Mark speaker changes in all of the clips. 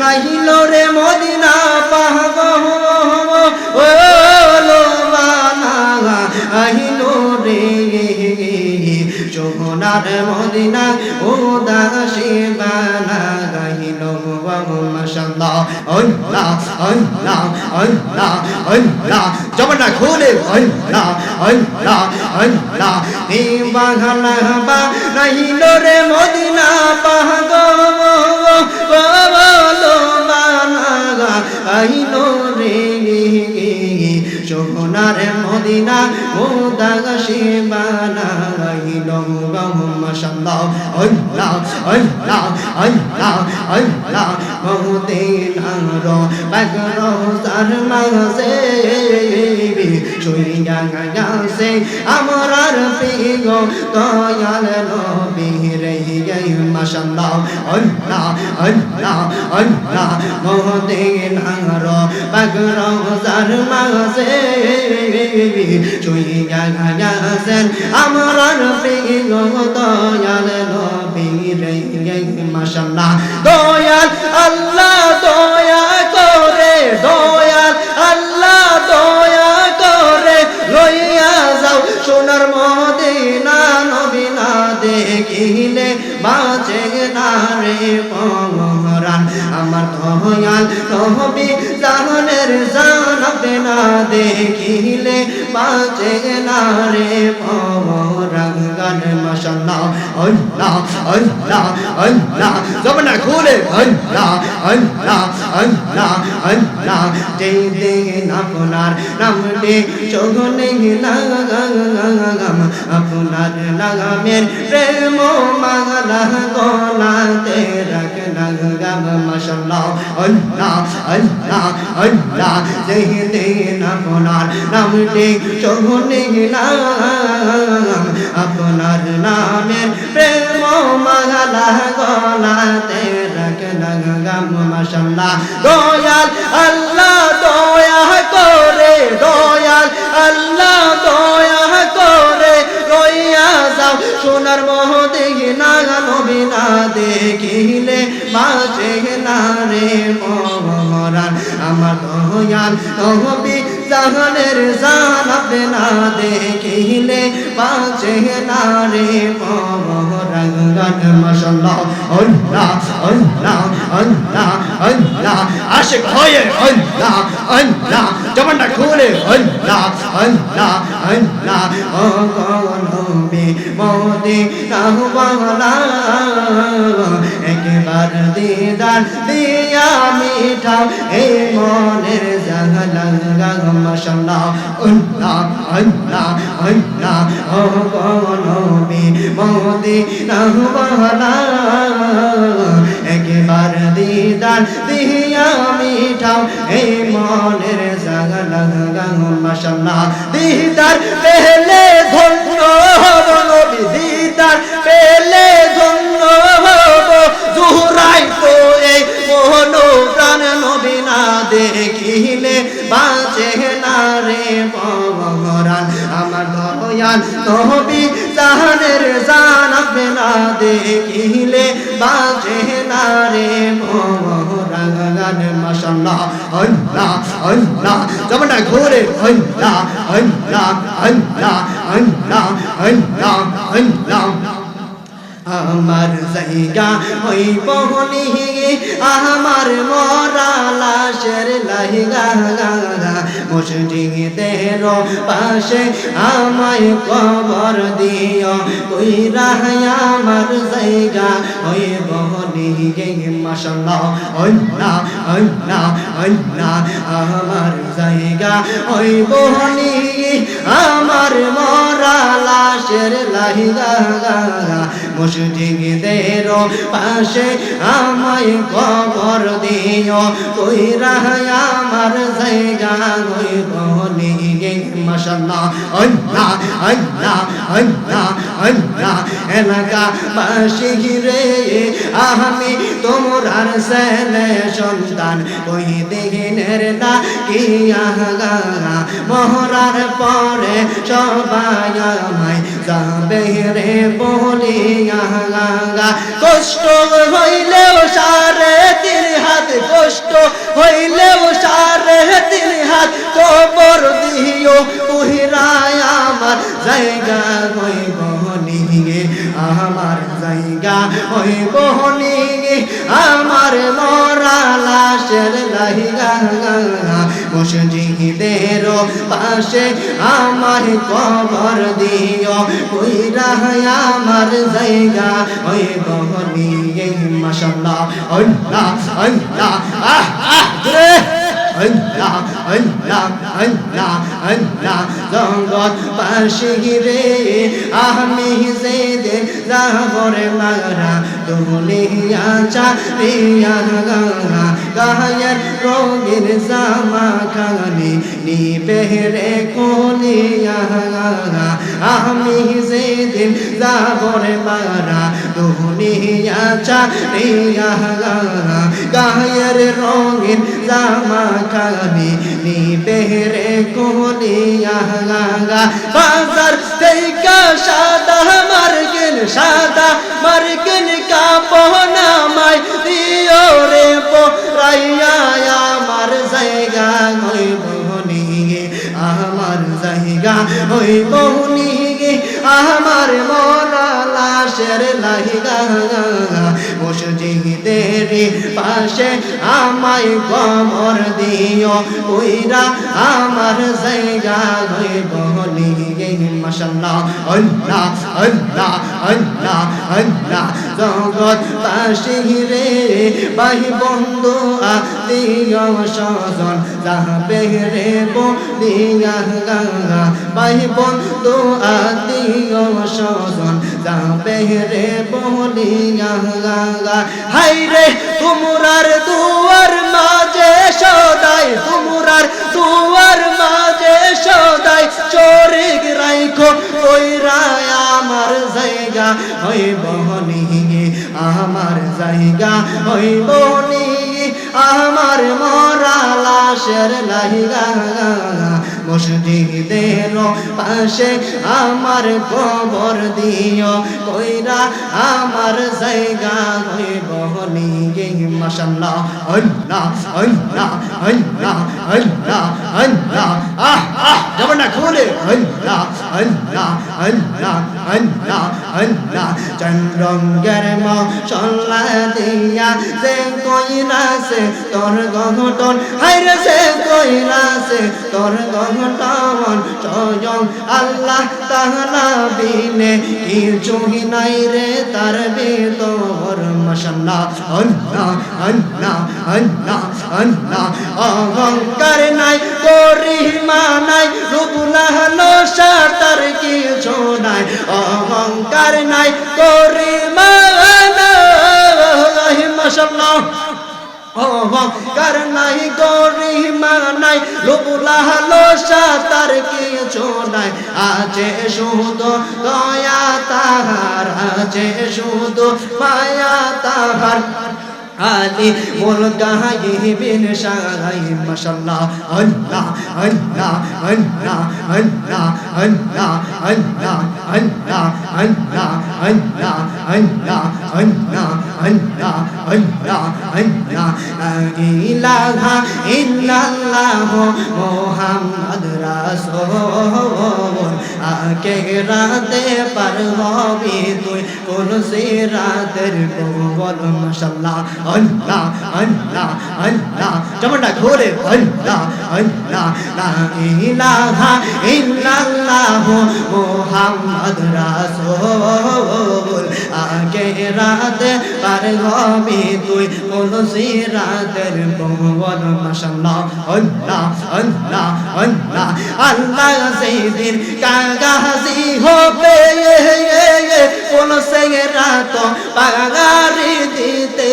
Speaker 1: গাইল রে মদিনা পাহব ও আহিল রে সোনার মদিনা ও দাসী গাইল মাশাআল্লাহ আল্লাহ আল্লাহ আল্লাহ আল্লাহ জমানা খুলে আল্লাহ আল্লাহ আল্লাহ দিওয়ানা বা গাইল রে মদিনা পাহব বলো বানা গাইল রে। সোনার মদিনা মোদাগশি বানাইল মাশাআল্লাহ আল্লাহ আল্লাহ আল্লাহ আল্লাহ মদিনার বাগর সার মাসে চুইয়া গাছে আমরার পিগো দয়াল নবী রে মাশাআল্লাহ আল্লাহ আল্লাহ আল্লাহ মদিনার বাগর সার মাসে চুইয়া গাছেন আমরার পিগো দয়াল নবী রে মাশাআল্লাহ দয়াল আল্লাহ আমার তহবি জাহানের জাহানের জানাতে না, দেখিলে বাঁচে না রে পরান গান মাশাআল্লাহ আল্লাহ আল্লাহ আল্লাহ। জবানা খুলে। আল্লাহ আল্লাহ আল্লাহ আল্লাহ। যেই দিন আপনার নামটি চোখনে লাগাম। আপনার লাগামের প্রেম মাগলা গলাতে রাখ লাগাম মাশাআল্লাহ আল্লাহ আল্লাহ আল্লাহ। যেই দিন আপনার নামটি চোখনে লাগাম আপনার নামের প্রেম মাগলা গলাতে রাখ লাগাম মাসাল্লাহ দয়াল আল্লাহ, দয়া করে দয়াল আল্লাহ। দয়াল নবী জাহানের জানাতে না দেখিলে বাঁচে না রে মহরান মাশাআল্লাহ, আল্লাহ আল্লাহ আল্লাহ আল্লাহ। আশিক হয়ে আল্লাহ আল্লাহ। জবানটা খুলে, আল্লাহ আল্লাহ আল্লাহ। ও নবী মোদি নাহবালা একবার দিদার মিঠাও এই মনের জাগলা মাশাআল্লাহ আল্লাহ আল্লাহ আল্লাহ, ও নবী মোদি নাহবালা একবার দিদার দিয়া মিঠাও এই মনের জাগলা মাশাআল্লাহ দিদার পেলে ধন্য। বাঁচে না রে পবরান আমার দয়াল নবী জাহানের জানাবে না দেখিলে। বাঁচে না রে পবরান মাশাআল্লাহ, আল্লাহ আল্লাহ। জমানা ঘুরে আল্লাহ আল্লাহ আল্লাহ আল্লাহ আল্লাহ আল্লাহ। আমার জায়গা ওই বহনি আমার মরা লাশের লাহিগা মসজিদের পাশে আমায় কবর দিও। ওই রাহায় আমার জায়গা ওই বহনি মাসাল্লাহ আল্লাহ আল্লাহ আল্লাহ। আমার জায়গা ওই বহনি, আমার মরা লাশের লাহিগা মুসজিদের পাশে আমায় কবর দিও, কইরা আমার জায়গা হইব নিগে মাশাল্লাহ, আল্লাহ আল্লাহ আল্লাহ। আল্লাহ এলাকা বাসি রে আমি তোমরার ছেলে সন্তান। ওই দিনের না কি আহা মহরার পরে সবাই আমায় যাবে রে বলিয়া কষ্ট হইলেও সারে তিন হাত, কষ্ট হইলেও সারে তিন হাত। কবর দিও উহিরায় আমার জায়গা হইব জায়গা হইব নিগে আমার মরা লাশের লাহিগা মসজিদের পাশে আমার কবর দিও, কইরা আমার জায়গা হইব নিগে মাশাল্লাহ, আল্লাহ আল্লাহ, আহ আহ আল্লাহ আল্লাহ আল্লাহ আল্লাহ জগৎ পাশে রে আমি যেদে যাবরে মারা দুলিয়া চারিয়া গাহা গায়ের রঙের জামা খানি নিবে রে কোলিয়া গাহা আমি যেদিন যাবরে মারা দুলিয়া চারিয়া গাহা গায়ের রঙের জামা খানি নিবে রে ভাঙা বাজার থেকে সাদা মার্কিন সাদা মার্কিন কাপড় নামাই দিও রে পোরাইয়া, আমার জায়গা ওই বহনি আমার জায়গা ওই বহনি আমার মন লাশের লাহিগা মসজিদের পাশে আমায় কবর দিও ওইরা আমার জায়গা হইব নিয়ে মাশাল্লাহ, আল্লাহ আল্লাহ আল্লাহ আল্লাহ। জগৎ পাশে রে, বাই বন্ধু আত্মীয় স্বজন যাবে রে বলিয়া গঙ্গা বাই বন্ধু আত্মীয় স্বজন যাবে রে বলিয়া গঙ্গা হাই রে তোমরার দুয়ার মাঝে সদাই জায়গা ওই বহনি আমার জায়গা ওই বহনি আমার মরা লাশের লাইগা। মসজিদের পাশে আমার কবর দিও, কইরা আমার জায়গা হইব নিগে মাশাল্লাহ, আল্লাহ আল্লাহ আল্লাহ আল্লাহ আল্লাহ, আহ আহ যেমন না খুলে আল্লাহ আল্লাহ আল্লাহ আল্লাহ আল্লাহ, চন্দ্রঙ্গের মশলা দিয়া সে কইরাছে তোর গহটন হাইরে সে কইরাছে তোর গহটন স্বয়ং আল্লাহ তাহলা বিনে কিছুই নাই রে তার ভিতর মশাল্লাহ, আল্লাহ আল্লাহ আল্লাহ আল্লাহ, অহংকার নাই, গরিমা নাই রুবুলাহলো সাতার কিছু নাই, অহংকার নাই গরিমা অহংকার নাই গরিমা নাই লোবুলাহলো সাতার কিছু নাই আছে শুধু দয়া তাহার আছে শুধু মায়া তাহার আলী মোল গাহিবিন শাহাই মাশাল্লাহ আল্লাহ আল্লাহ আল্লাহ আল্লাহ আল্লাহ আল্লাহ আল্লাহ আল্লাহ আল্লাহ আল্লাহ আল্লাহ আল্লাহ আল্লাহ আল্লাহ ইলাহা ইল্লাল্লাহ মুহাম্মদ রাসূল। আকে রাতে পার হবি তুই কোন সে রাতের বল মাশাল্লাহ আল্লাহ আল্লাহ আল্লাহ। যেমনটা ঘোরে, আল্লাহ আল্লাহ। লা ইলাহা ইল্লাল্লাহ মুহাম্মদ রাসূল। আগে রাতে পার হবি তুই কোন সিরাতের বল মাশাল্লাহ আল্লাহ আল্লাহ আল্লাহ। আল্লাহ সেদিন কাগাজি হবে। বলছে রাত পাগারি দিতে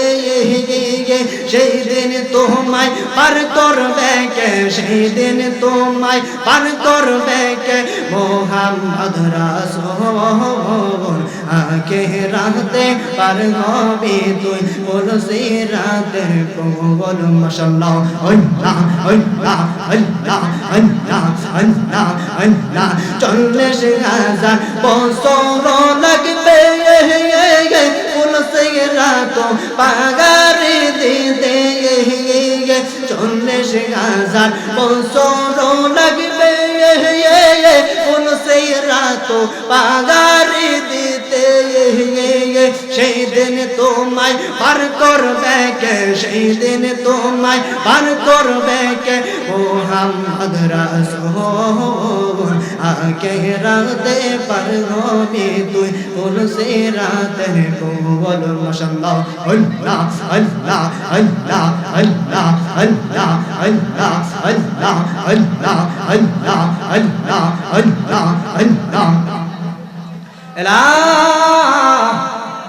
Speaker 1: সেই দিন তোমায় পার করবে কে? সেই দিন তোমায় পার করবে কে? মোহাম্মদ রাসূল। আকে রাতে পার হবে তুই। বলছে রাতে কোবল মাশাআল্লাহ, আল্লাহ আল্লাহ আল্লাহ আল্লাহ আল্লাহ আল্লাহ। চল্লিশ হাজার বছর লাগবে। বলছে রাত পাগারি দিতে। চল্লিশ হাজার বছর লাগবে। বলছে রাত পাগারি সেই তোমায় পার করবে কে সেই দিন তোমায় পার করবে কে মোহাম্মদ রাসূল আকে রাতে পার হবে তুই বলছে রাতের কোবল মাশাআল্লাহ আল্লাহ আল্লাহ আল্লাহ আল্লাহ আল্লাহ আল্লাহ আল্লাহ আল্লাহ আল্লাহ আল্লাহ আল্লাহ আল্লাহ লা